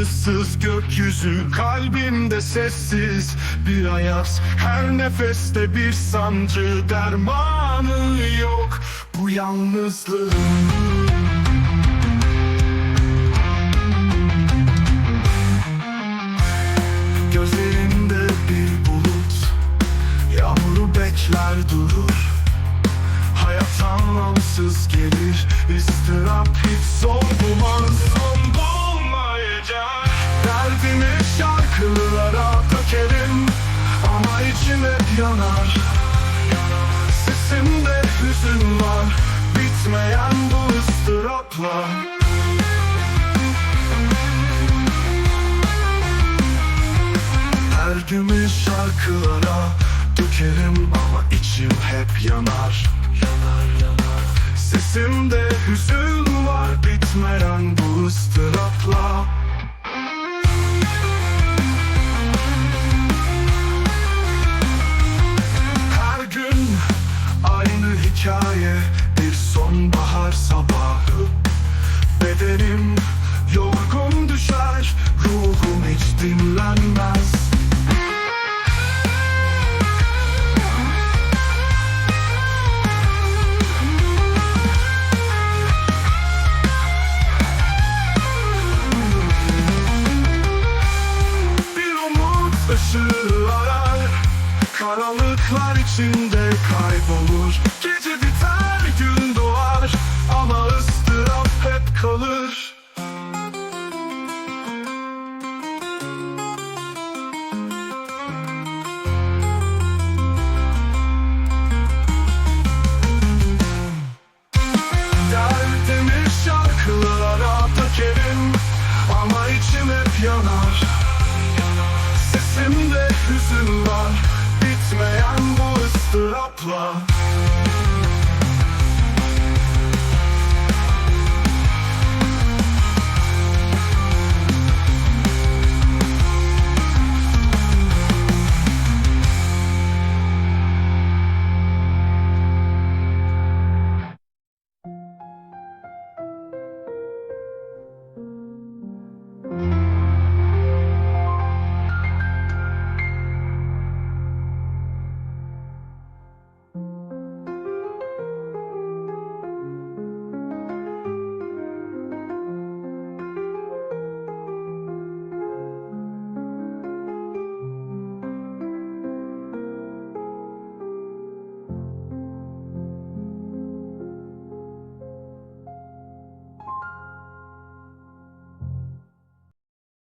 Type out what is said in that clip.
Yıldızsız gökyüzü kalbimde sessiz bir ayaz Her nefeste bir sancı dermanı yok bu yalnızlığın. Gözlerinde bir bulut Yağmuru bekler durur. Hayat anlamsız gelir ıstırap hiç son Bitmeyen bu ıstırapla. Derdimi şarkılara dökerim ama içim hep yanar. Yanar yanar. Sesimde hüzün var bitmeyen bu ıstırapla sonbahar sabahı. Bedenim yorgun düşer ruhum hiç dinlenmez. Bir umut ışığı arar Karanlıklar içinde kaybolur Var Bitmeyen bu ıstırapla